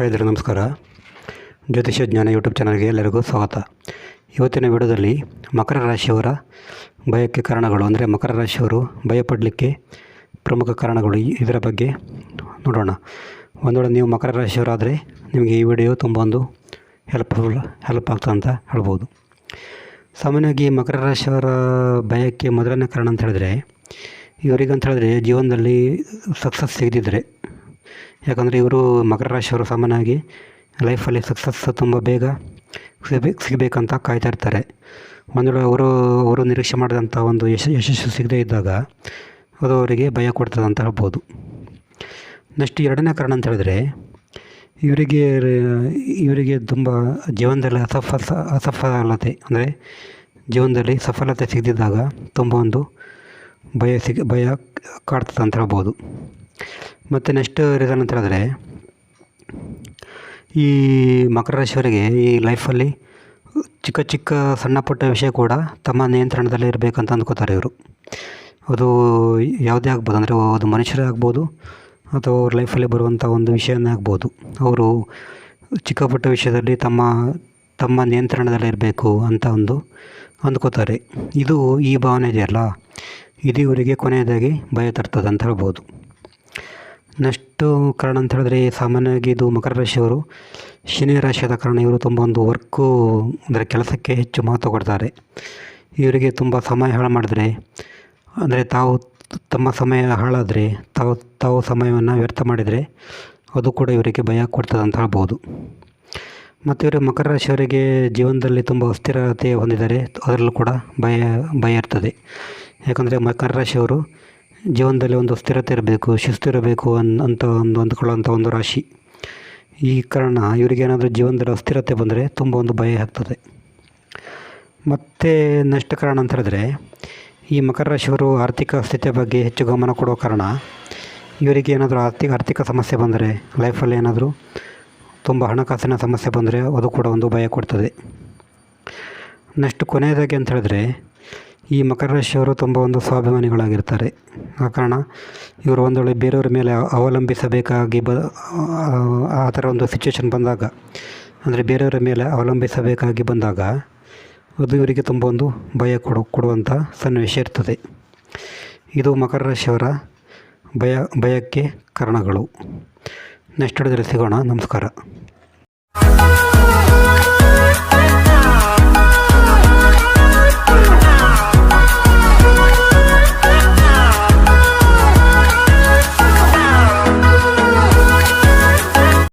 ಹಾಗಿದ್ರೆ ನಮಸ್ಕಾರ. ಜ್ಯೋತಿಷ್ಯ ಜ್ಞಾನ ಯೂಟ್ಯೂಬ್ ಚಾನಲ್ಗೆ ಎಲ್ಲರಿಗೂ ಸ್ವಾಗತ. ಇವತ್ತಿನ ವಿಡಿಯೋದಲ್ಲಿ ಮಕರ ರಾಶಿಯವರ ಭಯಕ್ಕೆ ಕಾರಣಗಳು, ಅಂದರೆ ಮಕರ ರಾಶಿಯವರು ಭಯಪಡಲಿಕ್ಕೆ ಪ್ರಮುಖ ಕಾರಣಗಳು ಇದರ ಬಗ್ಗೆ ನೋಡೋಣ. ಒಂದು ವೇಳೆ ನೀವು ಮಕರ ರಾಶಿಯವರಾದರೆ ನಿಮಗೆ ಈ ವಿಡಿಯೋ ತುಂಬ ಒಂದು ಹೆಲ್ಪ್ಫುಲ್ ಹೆಲ್ಪ್ ಆಗ್ತದೆ ಅಂತ ಹೇಳ್ಬೋದು. ಸಾಮಾನ್ಯವಾಗಿ ಮಕರ ರಾಶಿಯವರ ಭಯಕ್ಕೆ ಮೊದಲನೇ ಕಾರಣ ಅಂತ ಹೇಳಿದ್ರೆ, ಇವರಿಗಂತ ಹೇಳಿದ್ರೆ ಜೀವನದಲ್ಲಿ ಸಕ್ಸಸ್ ಸಿಗದಿದ್ದರೆ ಯಾಕಂದರೆ ಇವರು ಮಕರ ರಾಶಿಯವರು ಸಾಮಾನ್ಯವಾಗಿ ಲೈಫಲ್ಲಿ ಸಕ್ಸಸ್ ತುಂಬ ಬೇಗ ಸಿಗಬೇಕು, ಸಿಗಬೇಕಂತ ಕಾಯ್ತಾ ಇರ್ತಾರೆ. ಒಂದು ವೇಳೆ ಅವರು ಅವರು ನಿರೀಕ್ಷೆ ಮಾಡಿದಂಥ ಒಂದು ಯಶ, ಯಶಸ್ಸು ಸಿಗದೇ ಇದ್ದಾಗ ಅದು ಅವರಿಗೆ ಭಯ ಕೊಡ್ತದೆ ಅಂತ ಹೇಳ್ಬೋದು. ನೆಕ್ಸ್ಟ್ ಎರಡನೇ ಕಾರಣ ಅಂತ ಹೇಳಿದ್ರೆ, ಇವರಿಗೆ ಇವರಿಗೆ ತುಂಬ ಜೀವನದಲ್ಲಿ ಅಸಫ, ಅಸಫಲತೆ, ಅಂದರೆ ಜೀವನದಲ್ಲಿ ಸಫಲತೆ ಸಿಗದಿದ್ದಾಗ ತುಂಬ ಒಂದು ಭಯ ಸಿಗ, ಭಯ ಕಾಡ್ತದೆ ಅಂತ ಹೇಳ್ಬೋದು. ಮತ್ತು ನೆಕ್ಸ್ಟ್ ರೀಸನ್ ಅಂತ ಹೇಳಿದ್ರೆ, ಈ ಮಕರ ರಾಶಿಯವರಿಗೆ ಈ ಲೈಫಲ್ಲಿ ಚಿಕ್ಕ ಚಿಕ್ಕ ಸಣ್ಣ ಪುಟ್ಟ ವಿಷಯ ಕೂಡ ತಮ್ಮ ನಿಯಂತ್ರಣದಲ್ಲಿ ಇರಬೇಕಂತ ಅಂದ್ಕೋತಾರೆ ಇವರು. ಅದು ಯಾವುದೇ ಆಗ್ಬೋದು, ಅಂದರೆ ಅದು ಮನುಷ್ಯರೇ ಆಗ್ಬೋದು, ಅಥವಾ ಅವ್ರ ಲೈಫಲ್ಲಿ ಬರುವಂಥ ಒಂದು ವಿಷಯನೇ ಆಗ್ಬೋದು. ಅವರು ಚಿಕ್ಕ ಪುಟ್ಟ ವಿಷಯದಲ್ಲಿ ತಮ್ಮ ತಮ್ಮ ನಿಯಂತ್ರಣದಲ್ಲಿ ಇರಬೇಕು ಅಂತ ಒಂದು ಅಂದ್ಕೋತಾರೆ. ಇದು ಈ ಭಾವನೆ ಇದೆಯಲ್ಲ, ಇದು ಇವರಿಗೆ ಕೊನೆಯದಾಗಿ ಭಯ ತರ್ತದೆ ಅಂತ ಹೇಳ್ಬೋದು. ನೆಕ್ಸ್ಟು ಕಾರಣ ಅಂತ ಹೇಳಿದ್ರೆ ಸಾಮಾನ್ಯವಾಗಿ ಇದು ಮಕರ ರಾಶಿಯವರು. ಶನಿ ರಾಶಿಯಾದ ಕಾರಣ ಇವರು ತುಂಬ ಒಂದು ವರ್ಕು ಅಂದರೆ ಕೆಲಸಕ್ಕೆ ಹೆಚ್ಚು ಮಹತ್ವ ಕೊಡ್ತಾರೆ. ಇವರಿಗೆ ತುಂಬ ಸಮಯ ಹಾಳು ಮಾಡಿದ್ರೆ, ಅಂದರೆ ತಾವು ತಮ್ಮ ಸಮಯ ಹಾಳಾದರೆ, ತಾವು ತಾವು ಸಮಯವನ್ನು ವ್ಯರ್ಥ ಮಾಡಿದರೆ ಅದು ಕೂಡ ಇವರಿಗೆ ಭಯ ಕೊಡ್ತದೆ ಅಂತ ಹೇಳ್ಬೋದು. ಮತ್ತು ಇವರು ಮಕರ ರಾಶಿಯವರಿಗೆ ಜೀವನದಲ್ಲಿ ತುಂಬ ಅಸ್ಥಿರತೆ ಹೊಂದಿದ್ದಾರೆ. ಅದರಲ್ಲೂ ಕೂಡ ಭಯ ಭಯ ಇರ್ತದೆ. ಯಾಕಂದರೆ ಮಕರ ರಾಶಿಯವರು ಜೀವನದಲ್ಲಿ ಒಂದು ಸ್ಥಿರತೆ ಇರಬೇಕು, ಶಿಸ್ತು ಇರಬೇಕು ಅನ್, ಅಂತ ಒಂದು ಅಂದ್ಕೊಳ್ಳೋಂಥ ಒಂದು ರಾಶಿ. ಈ ಕಾರಣ ಇವರಿಗೇನಾದರೂ ಜೀವನದಲ್ಲಿ ಅಸ್ಥಿರತೆ ಬಂದರೆ ತುಂಬ ಒಂದು ಭಯ ಆಗ್ತದೆ. ಮತ್ತು ನೆಕ್ಸ್ಟ್ ಕಾರಣ ಅಂತ ಹೇಳಿದ್ರೆ, ಈ ಮಕರ ರಾಶಿಯವರು ಆರ್ಥಿಕ ಸ್ಥಿತಿಯ ಬಗ್ಗೆ ಹೆಚ್ಚು ಗಮನ ಕೊಡೋ ಕಾರಣ, ಇವರಿಗೆ ಏನಾದರೂ ಆರ್ಥಿಕ ಆರ್ಥಿಕ ಸಮಸ್ಯೆ ಬಂದರೆ ಲೈಫಲ್ಲಿ ಏನಾದರೂ ತುಂಬ ಹಣಕಾಸಿನ ಸಮಸ್ಯೆ ಬಂದರೆ ಅದು ಕೂಡ ಒಂದು ಭಯ ಕೊಡ್ತದೆ. ನೆಕ್ಸ್ಟ್ ಕೊನೆಯದಾಗಿ ಅಂತ ಹೇಳಿದ್ರೆ ಈ ಮಕರ ರಾಶಿಯವರು ತುಂಬ ಒಂದು ಸ್ವಾಭಿಮಾನಿಗಳಾಗಿರ್ತಾರೆ. ಆ ಕಾರಣ ಇವರು ಒಂದು ವೇಳೆ ಬೇರೆಯವ್ರ ಮೇಲೆ ಅವಲಂಬಿಸಬೇಕಾಗಿ ಬ, ಆ ಥರ ಒಂದು ಸಿಚುವೇಶನ್ ಬಂದಾಗ, ಅಂದರೆ ಬೇರೆಯವರ ಮೇಲೆ ಅವಲಂಬಿಸಬೇಕಾಗಿ ಬಂದಾಗ, ಅದು ಇವರಿಗೆ ತುಂಬ ಒಂದು ಭಯ ಕೊಡು, ಕೊಡುವಂಥ ಸನ್ನಿವೇಶ ಇರ್ತದೆ. ಇದು ಮಕರ ರಾಶಿಯವರ ಭಯ, ಭಯಕ್ಕೆ ಕಾರಣಗಳು. ನೆಕ್ಸ್ಟ್ ಹಿಡಿದ್ರೆ ಸಿಗೋಣ. ನಮಸ್ಕಾರ.